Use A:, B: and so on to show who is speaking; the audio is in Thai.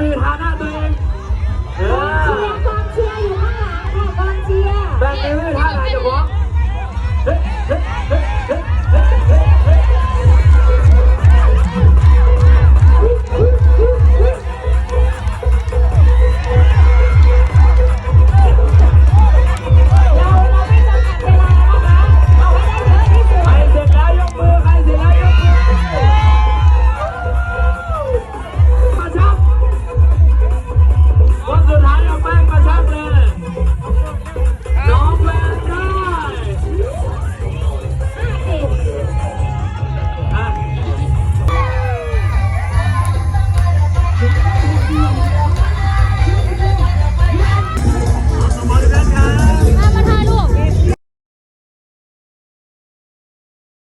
A: มีฐานะตัวเองเ
B: ออกองเชียร์อยู่ข้างหลังค่ะกองเชียร์ แบบนี้ไม่ท